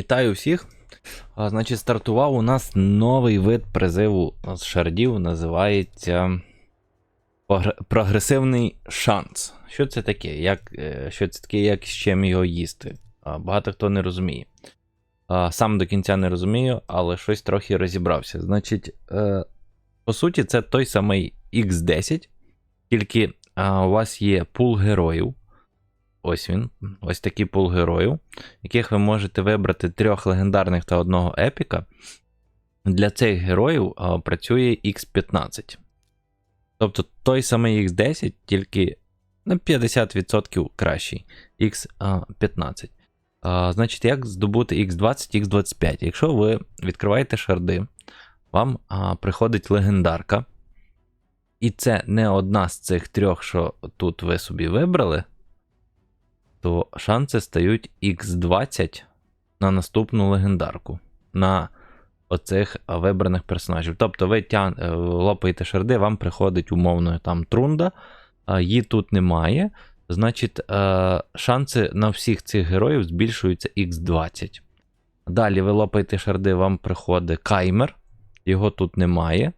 Вітаю всіх. А, значить, стартував у нас новий вид призиву з шардів, називається прогресивний шанс. Що це таке? Як, е, що це таке, як з чим його їсти? А, багато хто не розуміє. А, сам до кінця не розумію, але щось трохи розібрався. Значить, е, по суті, це той самий X10, тільки у вас є пул героїв. Ось він, ось такий пул героїв, яких ви можете вибрати трьох легендарних та одного епіка. Для цих героїв а, працює X15. Тобто той самий X10, тільки на 50% кращий X15. А, значить, як здобути X20, X25? Якщо ви відкриваєте шарди, вам а, приходить легендарка. І це не одна з цих трьох, що тут ви собі вибрали то шанси стають X20 на наступну легендарку. На оцих вибраних персонажів. Тобто ви тян, е, лопаєте шарди, вам приходить умовно там трунда, її тут немає. Значить, е, шанси на всіх цих героїв збільшуються X20. Далі ви лопаєте шарди, вам приходить каймер, його тут немає.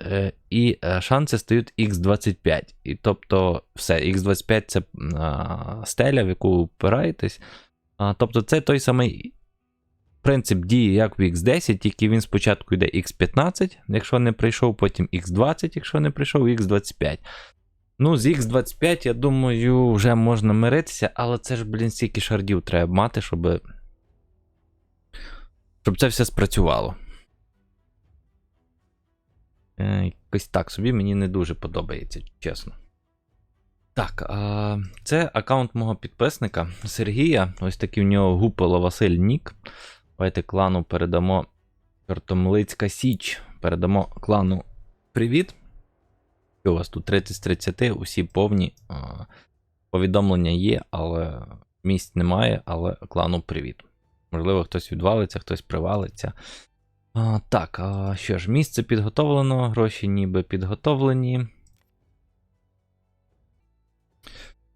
Е, І е, шанси стають X25. І тобто, все, X25 це стеля, в яку впираєтесь. Тобто, це той самий принцип дії, як в X10, тільки він спочатку йде X15, якщо не прийшов, потім X20, якщо не прийшов, X25. Ну, з X25, я думаю, вже можна миритися, але це ж, блін, стільки шардів треба мати, щоб. Щоб це все спрацювало. Якось так собі мені не дуже подобається, чесно. Так, а, це аккаунт мого підписника Сергія. Ось такий в нього гупало Василь Нік. Давайте клану передамо Чортомлицька Січ. Передамо клану привіт. У вас тут 30 з 30, усі повні. Повідомлення є, але місць немає, але клану привіт. Можливо, хтось відвалиться, хтось привалиться. А, так, а, що ж, місце підготовлено, гроші ніби підготовлені.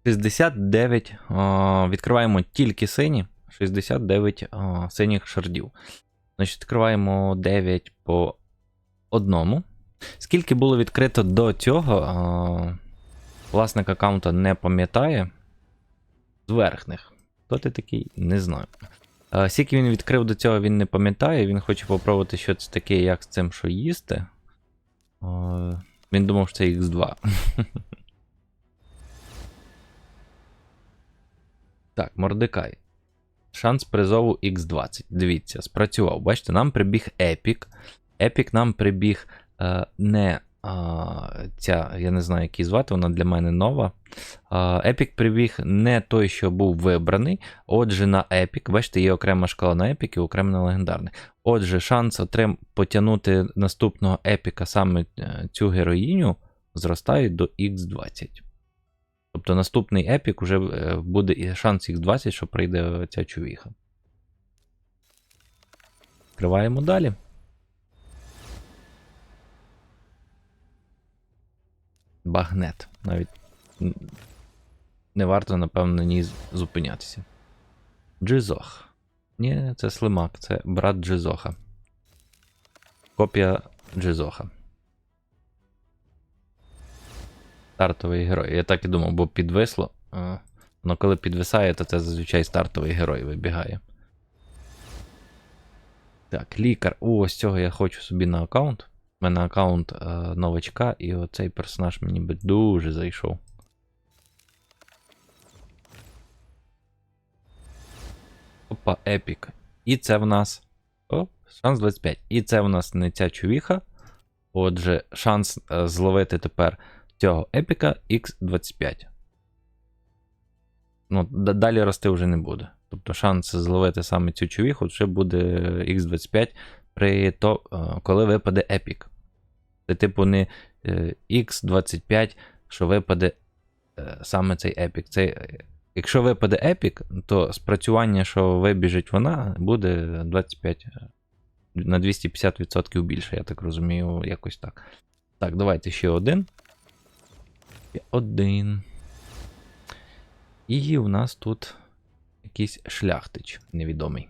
69. А, відкриваємо тільки сині. 69 а, синіх шардів. Значить, відкриваємо 9 по одному. Скільки було відкрито до цього, а, власник аккаунта не пам'ятає. З верхних. Хто ти такий? Не знаю. А, Скільки він відкрив до цього, він не пам'ятає. Він хоче попробувати, що це таке, як з цим що їсти. Він думав, що це X2. Так, Мордекай. Шанс призову X20. Дивіться, спрацював. Бачите, нам прибіг Епік. Епік нам прибіг е, не ця, я не знаю, як звати, вона для мене нова. Епік прибіг не той, що був вибраний. Отже, на Епік, бачите, є окрема шкала на Епік і окрема на легендарний. Отже, шанс отрим потягнути наступного епіка саме е, цю героїню зростає до X20. Тобто наступний епік уже е, буде шанс X20, що прийде ця чувіха. Відкриваємо далі. Багнет. Навіть не варто, напевно, на ній зупинятися. Джизох. Ні, це слимак, це брат Джизоха. Копія Джизоха. Стартовий герой. Я так і думав, бо підвисло. Ну, коли підвисає, то це зазвичай стартовий герой вибігає. Так, лікар. О, ось цього я хочу собі на аккаунт. У мене аккаунт е, новачка, і оцей персонаж мені би дуже зайшов. Опа, епік. І це в нас. О, шанс 25. І це в нас не ця чувіха. Отже, шанс е, зловити тепер цього епіка X25. Ну, далі рости вже не буде. Тобто шанс зловити саме цю чувіху вже буде X25 при то, е, коли випаде епік. Це, типу, не е, X25, що випаде е, саме цей епік. Це, е, якщо випаде епік, то спрацювання, що вибіжить вона, буде 25 е, на 250% більше, я так розумію, якось так. Так, давайте ще один. Один. І у нас тут якийсь шляхтич невідомий.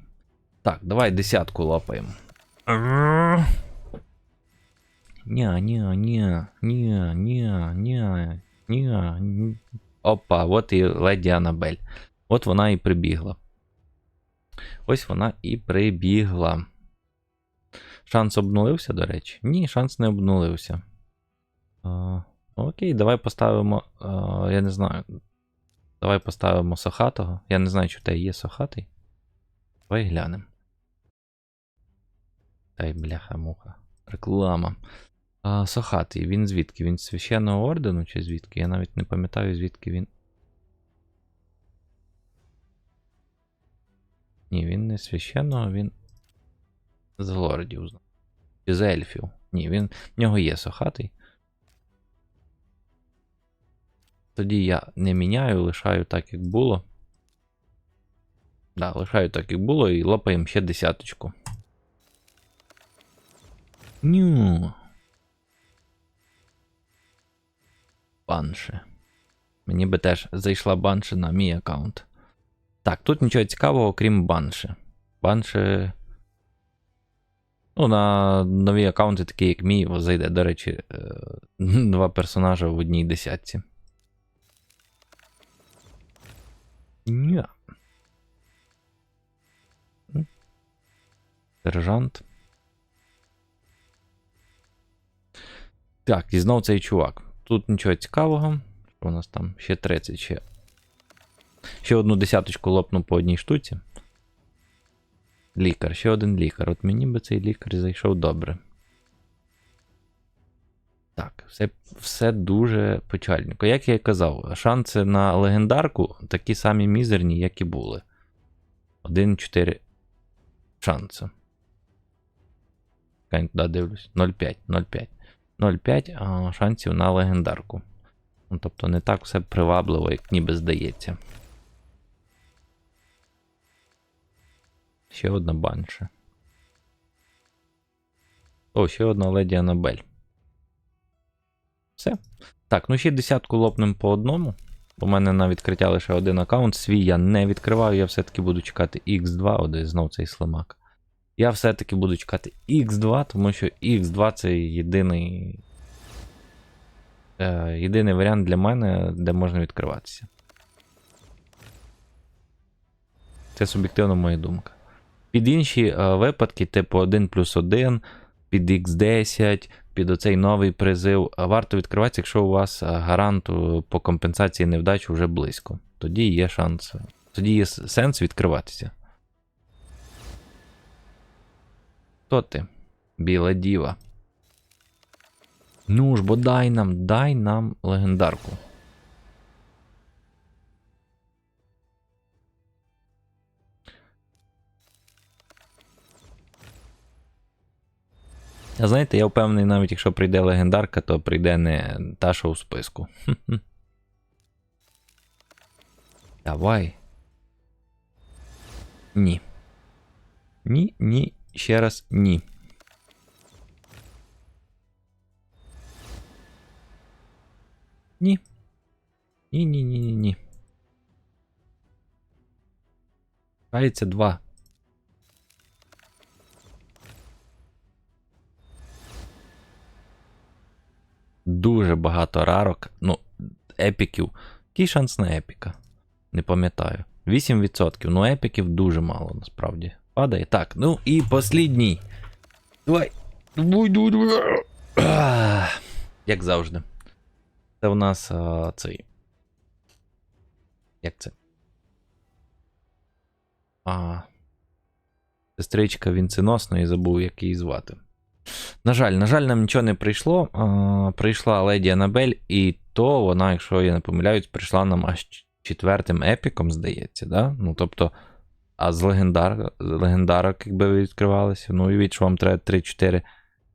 Так, давай десятку лапаємо. Ня, ня, ня, ня, ня, ня, ня. Опа, от і леді Анабель. От вона і прибігла. Ось вона і прибігла. Шанс обнулився, до речі? Ні, шанс не обнулився. А, окей, давай поставимо. А, я не знаю. Давай поставимо Сохатого. Я не знаю, чи в тебе є Сохатий. Давай глянемо. Ай, бляха-муха. Реклама. А, Сохатий, він звідки? Він з священного ордену чи звідки? Я навіть не пам'ятаю, звідки він. Ні, він не священного, він з лордів. Чи з ельфів. Ні, він. В нього є сохатий. Тоді я не міняю, лишаю так, як було. Да, лишаю так, як було, і лопаємо ще десяточку. Ню. Банши. Мені би теж зайшла банши на мій аккаунт. Так, тут нічого цікавого, крім банши. Банши. Ну, на нові аккаунти, такі як мій, зайде, до речі, е, два персонажа в одній десятці. Ня. Сержант. Так, і знов цей чувак. Тут нічого цікавого. У нас там? Ще 30, ще. Ще одну десяточку лопну по одній штуці. Лікар, ще один лікар. От мені би цей лікар зайшов добре. Так, все, все дуже печальненько. Як я і казав, шанси на легендарку такі самі мізерні, як і були. 1-4 шанси. Туди дивлюсь. 0,5, 0,5. 0,5 шансів на легендарку. Ну, тобто не так все привабливо, як ніби здається. Ще одна банша. О, ще одна леді Анабель. Все. Так, ну ще десятку лопнем по одному. У мене на відкриття лише один аккаунт. Свій я не відкриваю, я все-таки буду чекати X2, о, знов цей слимак. Я все-таки буду чекати X2, тому що X2 це єдиний. Е, єдиний варіант для мене, де можна відкриватися. Це суб'єктивна моя думка. Під інші е, випадки, типу 1 плюс 1, під X10, під оцей новий призив, е, варто відкриватися, якщо у вас е, гарант по компенсації невдач вже близько. Тоді є шанс. Тоді є сенс відкриватися. Хто ти? Біла діва. Ну ж, бо дай нам, дай нам легендарку. А знаєте, я впевнений, навіть якщо прийде легендарка, то прийде не та, що у списку. Давай. Ні. Ні, ні, ще раз ні. Ні. Ні, ні, ні, ні, ні. Кається два. Дуже багато рарок. Ну, епіків. Який шанс на епіка? Не пам'ятаю. 8%. Ну, епіків дуже мало, насправді. Падає. Так, ну і послідній. Давай. Давай, давай, давай. Як завжди. Це у нас а, цей. Як це? А. Сестричка вінценосної забув, як її звати. На жаль, на жаль, нам нічого не прийшло. А, прийшла леді Анабель, і то вона, якщо я не помиляюсь, прийшла нам аж четвертим епіком, здається, да? Ну, тобто, а з легендар, легендарок, якби відкривалися, ну, і від що вам треба 3-4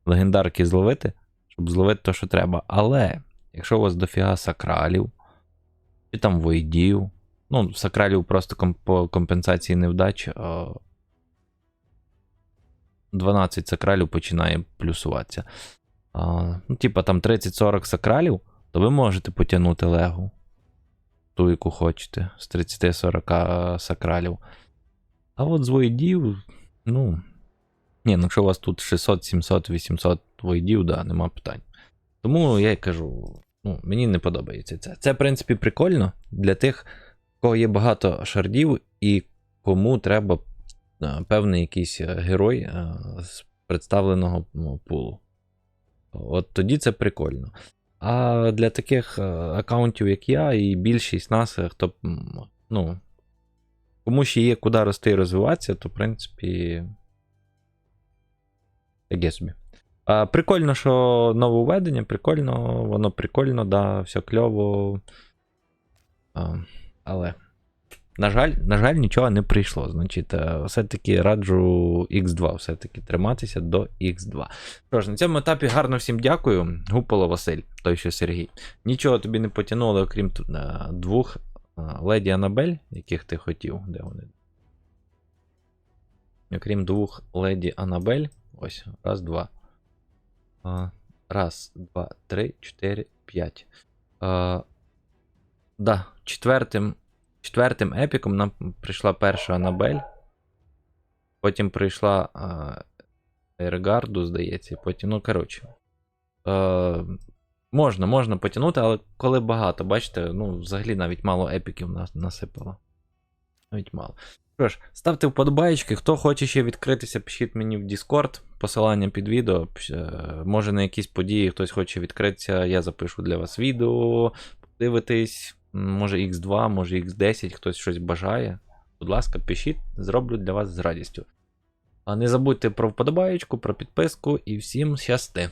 легендарки зловити, щоб зловити те, що треба. Але, якщо у вас дофіга сакралів, чи там войдів, ну, сакралів просто ком- по компенсації невдач. 12 сакралів починає плюсуватися. Ну, типа там 30-40 сакралів, то ви можете потягнути легу. Ту, яку хочете, з 30-40 сакралів. А от з воїдів Ну. Ні, ну якщо у вас тут 600, 700, 800 войдів, да, нема питань. Тому я й кажу, ну, мені не подобається це. Це, в принципі, прикольно для тих, у кого є багато шардів і кому треба е, певний якийсь е, герой е, з представленого ну, пулу. От тоді це прикольно. А для таких аккаунтів, як я, і більшість нас, хто ну, кому ще є куди рости і розвиватися, то в принципі. Таке собі. А, прикольно, що нововведення, прикольно, воно прикольно, да, все кльово. А, але. На жаль, на жаль, нічого не прийшло. Значить, е, все-таки раджу X2, все-таки триматися до X2. Що ж, на цьому етапі гарно всім дякую. Гуполо Василь, той що Сергій. Нічого тобі не потягнули, окрім е, двох е, леді Анабель, яких ти хотів. Де вони? Окрім двох леді Анабель. Ось, раз, два. А, раз, два, три, чотири, п'ять. А, да, четвертим, четвертим епіком нам прийшла перша Анабель. Потім прийшла а, Ергарду, здається, потім, ну, коротше. Можна, можна потягнути, але коли багато, бачите, ну, взагалі навіть мало епіків нас насипало. Навіть мало. Що ж, ставте вподобайки. Хто хоче ще відкритися, пишіть мені в Discord, посилання під відео. Е, Може на якісь події хтось хоче відкритися, я запишу для вас відео, подивитись. Може X2, може X10, хтось щось бажає. Будь ласка, пишіть, зроблю для вас з радістю. А не забудьте про вподобаєчку, про підписку і всім щасти!